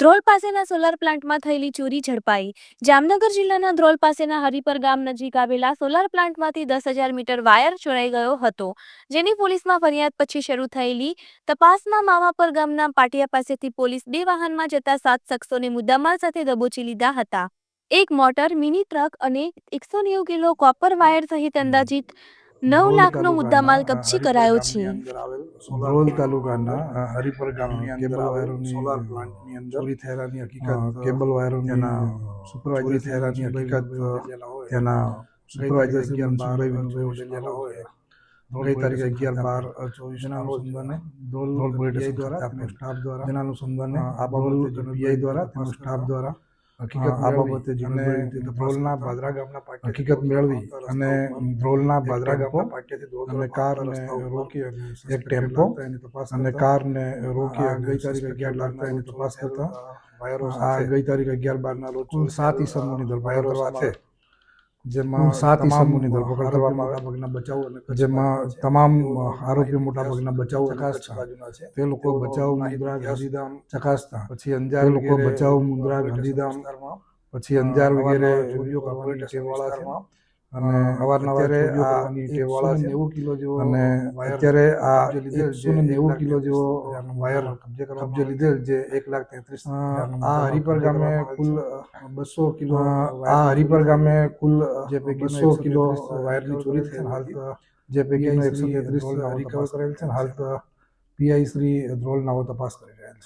ધ્રોલ પાસેના સોલાર પ્લાન્ટમાં થયેલી ચોરી ઝડપાઈ. જામનગર જિલ્લાના ધ્રોલ પાસેના હરિપર ગામ નજીક આવેલા સોલાર પ્લાન્ટમાંથી દસ હજાર મીટર વાયર ચોરાઈ ગયો હતો. જેની પોલીસમાં ફરિયાદ પછી શરૂ થયેલી. તપાસમાં મામાપર ગામના પાટિયા પાસેથી પોલીસ બે વાહનમાં જતા સાત શખ્સોને મુદ્દામાલ સાથે દબોચી લીધા હતા. એક મોટર, મિની ટ્રક અને એકસો નેવું કિલો કોપર વાયર સહિત અંદાજિત નવ લાખનો મુદ્દામાલ કબજી કરાયો છે. ધ્રોલ તાલુકાના હરિપર ગામની અંદર આવેલ સોલાર પ્લાન્ટની અંદર ચોરી થયેલાની હકીકત કેબલ વાયરોની સુપરવાઇઝર થયેલાની હકીકત તેના સુપરવાઇઝર ઉજેલા હોય ગઈ તારીખ અગિયાર બાર ચોવીસના અનુસંધાને ધોલ ધોલ પોલીસ દ્વારા સ્ટાફ દ્વારા જેના અનુસંધાને આ બાબતે પીઆઈ દ્વારા તેમજ સ્ટાફ દ્વારા હકીકત આ મેળવી બાબતે ધ્રોલના ભાદરા ગામના પાટિયાથી હકીકત મેળવી અને ધ્રોલના ટેમ્પો ગામના પાટિયાથી અને કારને રોકી એક ટેમ્પો એની તપાસ અને કારને રોકી ગઈ તારીખ અગિયાર લાગતા એની તપાસ કરતા. વાયરો આ ગઈ તારીખ અગિયાર બારના રોજ સાત ઈસમોની ધરપકડ કરવા છે જેમાં સાત તમામ ઈસમોની ધરપકડ કરવામાં મોટાભાગના બચાવ અને જેમાં તમામ તેઓ આરોપીઓ મોટાભાગના બચાવ ચકાસતા છે. તે લોકો બચાવ મુદ્રા ગાંધીધામ ચકાસતા પછી અંજાર લોકો બચાવ મુદ્રા ગાંધીધામ પછી અંજાર વગેરે ચોરીઓ કરવા કોર્પોરેટ છે. વિસ્તારમાં અને અવારનવાર. નેવું કિલો જેવો અને અત્યારે આ એકસો ને નેવું કિલો જેવો વાયર કબજે કબજે લીધેલ જે એક લાખ તેત્રીસ આ હરિપર ગામે કુલ બસો કિલો આ હરિપર ગામે કુલ જે પૈકીનો બસો કિલો 133 વાયરની ચોરી થઈ હાલ જે પૈકીનો પૈકીનો એકસો તેત્રીસ રિકવર કરેલ છે હાલ પીઆઈ શ્રી ધ્રોલ નાવો તપાસ કરી રહ્યા છે.